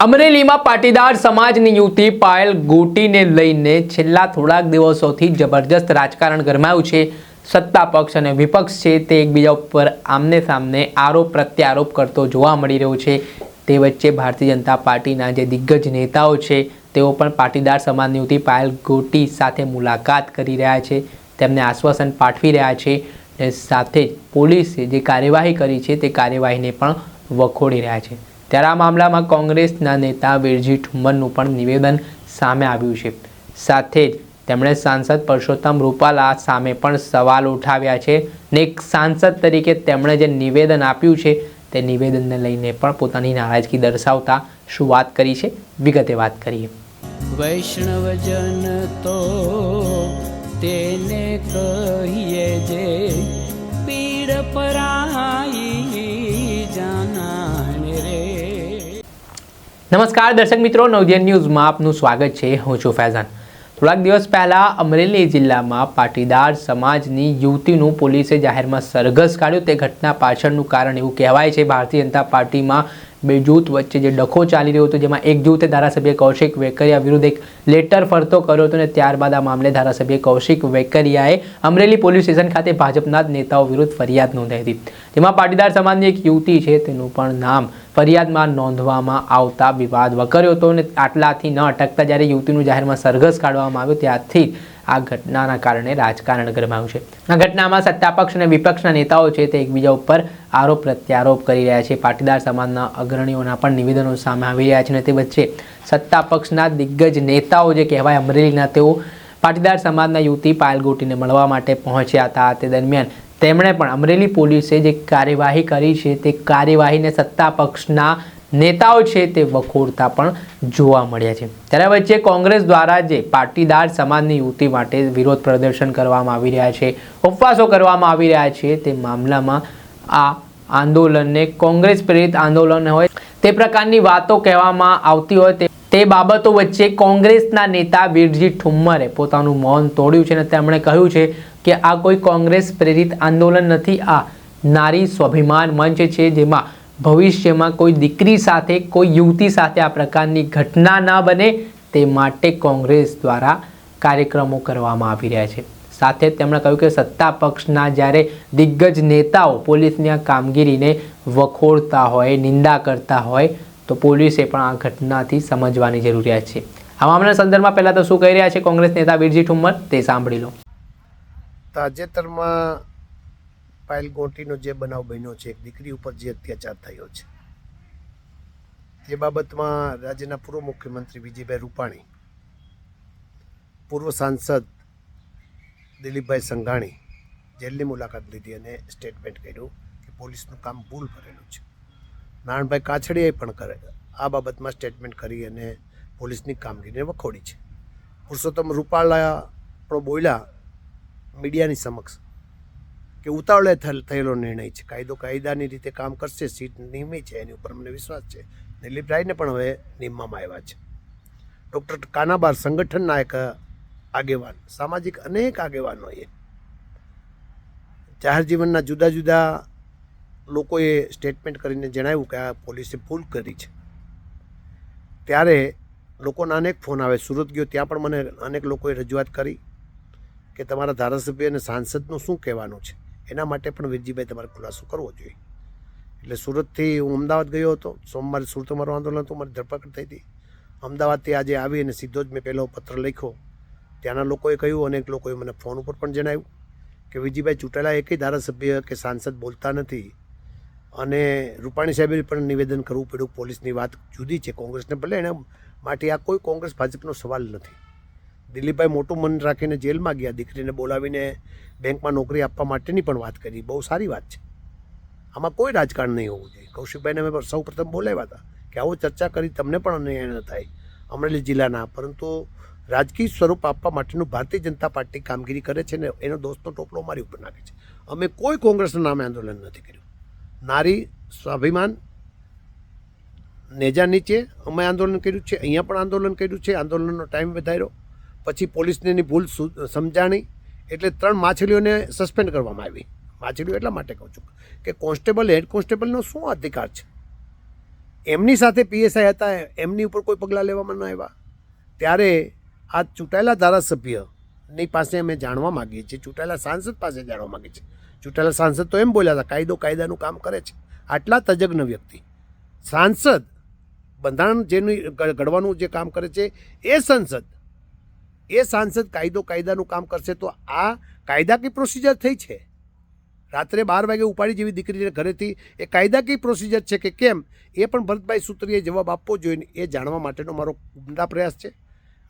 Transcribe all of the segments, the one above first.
અમરેલીમાં પાટીદાર સમાજની યુવતી પાયલ ગોટીને લઈને છેલ્લા થોડાક દિવસોથી જબરજસ્ત રાજકારણ ગરમાયું છે. સત્તા પક્ષ અને વિપક્ષ છે તે એકબીજા ઉપર આમને સામને આરોપ પ્રત્યારોપ કરતો જોવા મળી રહ્યો છે. તે વચ્ચે ભારતીય જનતા પાર્ટીના જે દિગ્ગજ નેતાઓ છે, તેઓ પણ પાટીદાર સમાજની યુવતી પાયલ ગોટી સાથે મુલાકાત કરી રહ્યા છે. તેમને આશ્વાસન પાઠવી રહ્યા છે સાથે જ પોલીસે જે કાર્યવાહી કરી છે તે કાર્યવાહીને પણ વખોડી રહ્યા છે. ત્યારે આ મામલામાં કોંગ્રેસના નેતા વીરજી ઠુમ્મરનું પણ નિવેદન સામે આવ્યું છે. સાથે જ તેમણે સાંસદ પરસોત્તમ રૂપાલા સામે પણ સવાલ ઉઠાવ્યા છે ને એક સાંસદ તરીકે તેમણે જે નિવેદન આપ્યું છે તે નિવેદનને લઈને પણ પોતાની નારાજગી દર્શાવતા શું વાત કરી છે? વિગતે વાત કરીએ. વૈષ્ણવજન તો તેને કહીએ જે પીડ પરાઈ નમસ્કાર દર્શક મિત્રો નવજન ન્યૂઝમાં આપનું સ્વાગત છે. હું છું ફૈઝાન. થોડાક દિવસ પહેલા અમરેલી જિલ્લામાં પાટીદાર સમાજની યુવતીનું પોલીસે જાહેરમાં સરઘસ કાઢ્યું. તે ઘટના પાછળનું કારણ એવું કહેવાય છે. ભારતીય જનતા પાર્ટીમાં બે જૂથ વચ્ચે જે ડખો ચાલી રહ્યો હતો, જેમાં એક જૂથે ધારાસભ્ય કૌશિક વેકરિયા વિરુદ્ધ એક લેટર ફરતો કર્યો હતો અને ત્યારબાદ આ મામલે ધારાસભ્ય કૌશિક વેકરિયાએ અમરેલી પોલીસ સ્ટેશન ખાતે ભાજપના જ નેતાઓ વિરુદ્ધ ફરિયાદ નોંધાઈ હતી. જેમાં પાટીદાર સમાજની એક યુવતી છે, તેનું પણ નામ ફરિયાદમાં નોંધવામાં આવતા વિવાદ વકર્યો હતો અને આટલાથી ન અટકતા જ્યારે યુવતીનું જાહેરમાં સરઘસ કાઢવામાં આવ્યું, ત્યારથી આ ઘટનાના કારણે રાજકારણ ગરમાયું છે. આ ઘટનામાં સત્તાપક્ષ અને વિપક્ષના નેતાઓ છે તે એકબીજા ઉપર આરોપ પ્રત્યારોપ કરી રહ્યા છે. પાટીદાર સમાજના અગ્રણીઓના પણ નિવેદનો સામે આવી રહ્યા છે અને તે વચ્ચે સત્તાપક્ષના દિગ્ગજ નેતાઓ જે કહેવાય અમરેલીના તેઓ પાટીદાર સમાજના યુવતી પાયલ ગોટીને મળવા માટે પહોંચ્યા હતા. તે દરમિયાન તેમણે પણ અમરેલી પોલીસે જે કાર્યવાહી કરી છે તે કાર્યવાહીને સત્તા પક્ષના નેતાઓ છે તે વખોડતા પણ જોવા મળ્યા છે. ત્યારે વચ્ચે કોંગ્રેસ દ્વારા જે પાટીદાર સમાજની યુવતી માટે વિરોધ પ્રદર્શન કરવામાં આવી રહ્યા છે, ઉપવાસો કરવામાં આવી રહ્યા છે, તે મામલામાં આ આંદોલનને, કોંગ્રેસ પ્રેરિત આંદોલન હોય, તે પ્રકારની વાતો કહેવામાં આવતી હોય તે બાબતો વચ્ચે કોંગ્રેસના નેતા વીરજી ઠુમ્મરે પોતાનું મૌન તોડ્યું છે અને તેમણે કહ્યું છે કે આ કોઈ કોંગ્રેસ પ્રેરિત આંદોલન નથી, આ નારી સ્વાભિમાન મંચ છે જેમાં ભવિષ્યમાં કોઈ દીકરી સાથે, કોઈ યુવતી સાથે આ પ્રકારની ઘટના ન બને તે માટે કોંગ્રેસ દ્વારા કાર્યક્રમો કરવામાં આવી રહ્યા છે. સાથે તેમણે કહ્યું કે સત્તા પક્ષના જ્યારે દિગ્ગજ નેતાઓ પોલીસની આ કામગીરીને વખોડતા હોય, નિંદા કરતા હોય, તો પોલીસે પણ આ ઘટનાથી સમજવાની જરૂરિયાત છે. આ મામલાના સંદર્ભમાં પહેલાં તો શું કહી રહ્યા છે કોંગ્રેસ નેતા વીરજી ઠુમ્મર? તે સાંભળી લો. તાજેતરમાં પાયલ ગોંટીનો જે બનાવ બન્યો છે, એક દીકરી ઉપર જે અત્યાચાર થયો છે. તે બાબતમાં રાજ્યના પૂર્વ મુખ્યમંત્રી વિજયભાઈ રૂપાણી, પૂર્વ સાંસદ દિલીપભાઈ સંઘાણી જેલની મુલાકાત લીધી અને સ્ટેટમેન્ટ કર્યું કે પોલીસનું કામ ભૂલ ભરેલું છે. નારાયણભાઈ કાછડીએ પણ કરે, આ બાબતમાં સ્ટેટમેન્ટ કરી અને પોલીસની કામગીરીને વખોડી છે. પુરુષોત્તમ રૂપાલા પણ બોલ્યા, મીડિયાની સમક્ષ કે ઉતાવળે થયેલ- નિર્ણય છે. કાયદો કાયદાની રીતે કામ કરશે, સીટ નિયમી છે, એની ઉપર મને વિશ્વાસ છે. દિલીપરાયને પણ હવે નિમવામાં આવ્યા છે. ડૉક્ટર કાનાબાર સંગઠનના એક આગેવાન, સામાજિક અનેક આગેવાનોએ જાહેર જીવનના જુદા જુદા લોકોએ સ્ટેટમેન્ટ કરીને જણાવ્યું કે આ પોલીસે ભૂલ કરી છે. ત્યારે લોકોના અનેક ફોન આવે. સુરત ગયો ત્યાં પણ મને અનેક લોકોએ રજૂઆત કરી કે તમારા ધારાસભ્ય અને સાંસદનું શું કહેવાનું છે? એના માટે પણ વીરજીભાઈ તમારે ખુલાસો કરવો જોઈએ. એટલે સુરતથી હું અમદાવાદ ગયો હતો. સોમવારે સુરત મારું આંદોલન હતું મારી ધરપકડ થઈ હતી. અમદાવાદથી આજે આવી અને સીધો જ મેં પહેલો પત્ર લખ્યો. ત્યાંના લોકોએ કહ્યું અનેક લોકોએ મને ફોન ઉપર પણ જણાવ્યું કે વિજયભાઈ ચૂંટાયેલા એકેય ધારાસભ્ય કે સાંસદ બોલતા નથી. અને રૂપાણી સાહેબે પણ નિવેદન કરવું પડ્યું, પોલીસની વાત જુદી છે, કોંગ્રેસને ભલે એના માટે આ કોઈ કોંગ્રેસ, ભાજપનો સવાલ નથી. દિલીપભાઈ મોટું મન રાખીને જેલમાં ગયા, દીકરીને બોલાવીને બેંકમાં નોકરી આપવા માટેની પણ વાત કરી. બહુ સારી વાત છે. આમાં કોઈ રાજકારણ નહીં હોવું જોઈએ. કૌશિકભાઈને અમે સૌ પ્રથમ બોલાવ્યા હતા કે આવો ચર્ચા કરી તમને પણ અન્યાય ન થાય. અમરેલી જિલ્લાના, પરંતુ રાજકીય સ્વરૂપ આપવા માટેનું ભારતીય જનતા પાર્ટી કામગીરી કરે છે ને એનો દોસ્તનો ટોપલો અમારી ઉપર નાખે છે. અમે કોઈ કોંગ્રેસના નામે આંદોલન નથી કર્યું. નારી સ્વાભિમાન, નેજા નીચે અમે આંદોલન કર્યું છે, અહીંયા પણ આંદોલન કર્યું છે. આંદોલનનો ટાઈમ વધાર્યો. પછી પોલીસને એની ભૂલ સમજાણી. એટલે ત્રણ માછલીઓને સસ્પેન્ડ કરવામાં આવી. માછલીઓ એટલા માટે કહું છું કે કોન્સ્ટેબલ, હેડ કોન્સ્ટેબલનો શું અધિકાર છે? એમની સાથે પીએસઆઈ હતા, એમની ઉપર કોઈ પગલાં લેવામાં ન આવ્યા. ત્યારે આ ચૂંટાયેલા ધારાસભ્યની પાસે અમે જાણવા માગીએ છીએ, ચૂંટાયેલા સાંસદ પાસે જાણવા માગીએ છીએ. ચૂંટાયેલા સાંસદ તો એમ બોલ્યા હતા, કાયદો કાયદાનું કામ કરે છે. આટલા તજજ્ઞ વ્યક્તિ. સાંસદ બંધારણ જેનું ઘડવાનું જે કામ કરે છે, એ સંસદ એ સાંસદ કાયદો કાયદાનું કામ કરશે તો આ કાયદાકીય પ્રોસિજર થઈ છે. રાત્રે બાર વાગે ઉપાડી જેવી દીકરીને ઘરેથી એ કાયદાકીય પ્રોસિજર છે કે કેમ એ પણ ભરતભાઈ સૂત્રીએ જવાબ આપવો જોઈએ એ જાણવા માટેનો મારો ઉમદા પ્રયાસ છે.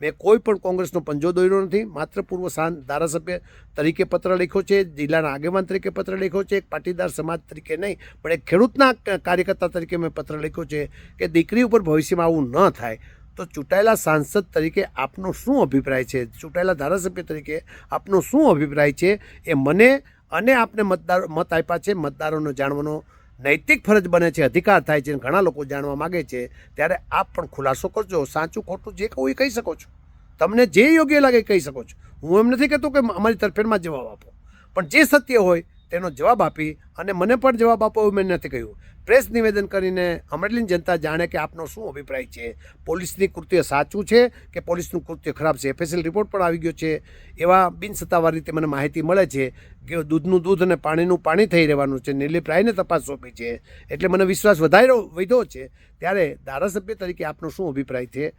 મેં કોઈ પણ કોંગ્રેસનો પંજો દોર્યો નથી. માત્ર પૂર્વ સાંસ ધારાસભ્ય તરીકે પત્ર લખ્યો છે, જિલ્લાના આગેવાન તરીકે પત્ર લખ્યો છે, એક પાટીદાર સમાજ તરીકે નહીં, પણ એક ખેડૂતના કાર્યકર્તા તરીકે મેં પત્ર લખ્યો છે કે દીકરી ઉપર ભવિષ્યમાં આવું ન થાય. તો ચૂંટાયેલા સાંસદ તરીકે આપનો શું અભિપ્રાય છે? ચૂંટાયેલા ધારાસભ્ય તરીકે આપનો શું અભિપ્રાય છે? એ મને અને આપને મતદાર, મત આપ્યા છે, મતદારોને જાણવાનો નૈતિક ફરજ બને છે, અધિકાર થાય છે ઘણા લોકો જાણવા માગે છે, ત્યારે આપ પણ ખુલાસો કરજો. સાચું, ખોટું જે કહું એ કહી શકો છો. તમને જે યોગ્ય લાગે કહી શકો છો. હું એમ નથી કહેતો કે અમારી તરફેણમાં જવાબ આપો. પણ જે સત્ય હોય તેનો જવાબ આપી અને મને પણ જવાબ આપો એવું મેં નથી કહ્યું. પ્રેસ નિવેદન કરીને અમરેલીની જનતા જાણે કે આપનો શું અભિપ્રાય છે? પોલીસની કૃત્ય સાચું છે કે પોલીસનું કૃત્ય ખરાબ છે? એફએસએલ રિપોર્ટ પણ આવી ગયો છે. એવા બિનસત્તાવાર રીતે મને માહિતી મળે છે કે દૂધનું દૂધ અને પાણીનું પાણી થઈ રહેવાનું છે. નિલીપ રાયને તપાસ સોંપી છે. એટલે મને વિશ્વાસ વધાર્યો, વધ્યો છે. ત્યારે ધારાસભ્ય તરીકે આપનો શું અભિપ્રાય છે?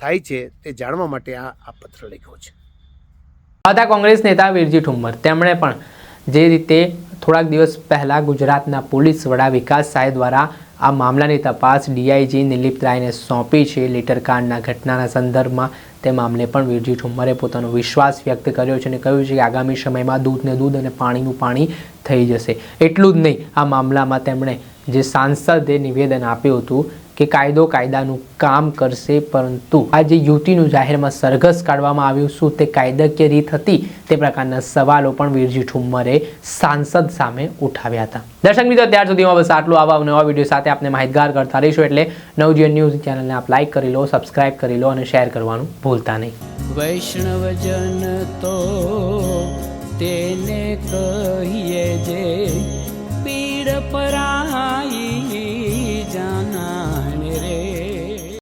થાય છે તે જાણવા માટે આ આ પત્ર લખ્યો છે. હતા કોંગ્રેસ નેતા વીરજી ઠુમ્મર. તેમણે પણ જે રીતે થોડાક દિવસ પહેલાં ગુજરાતના પોલીસ વડા વિકાસ સાય દ્વારા આ મામલાની તપાસ ડીઆઈજી નિલીપ રાયને સોંપી છે. લીટરકાંડના ઘટનાના સંદર્ભમાં તે મામલે પણ વીરજી ઠુમ્મરે પોતાનો વિશ્વાસ વ્યક્ત કર્યો છે અને કહ્યું છે કે આગામી સમયમાં દૂધને દૂધ અને પાણીનું પાણી થઈ જશે. એટલું જ નહીં, આ મામલામાં તેમણે જે સાંસદે નિવેદન આપ્યું હતું કે કાયદો કાયદાનું કામ કરશે, પરંતુ આ જે યુવતીનું જાહેરમાં સરઘસ કાઢવામાં આવ્યું શું તે કાયદાકીય રીત હતી તે પ્રકારના સવાલો પણ વીરજી ઠુમ્મરે સાંસદ સામે ઉઠાવ્યા હતા. દર્શક મિત્રો, ત્યાર સુધીમાં બસ આટલું આવા નવા વીડિયો સાથે આપણે માહિતગાર કરતા રહીશું એટલે નવજીવન ન્યૂઝ ચેનલને આપ લાઈક કરી લો, સબસ્ક્રાઇબ કરી લો અને શેર કરવાનું ભૂલતા નહીં. વૈષ્ણવજન તો તેને કહીએ જે પીડ પરાઈ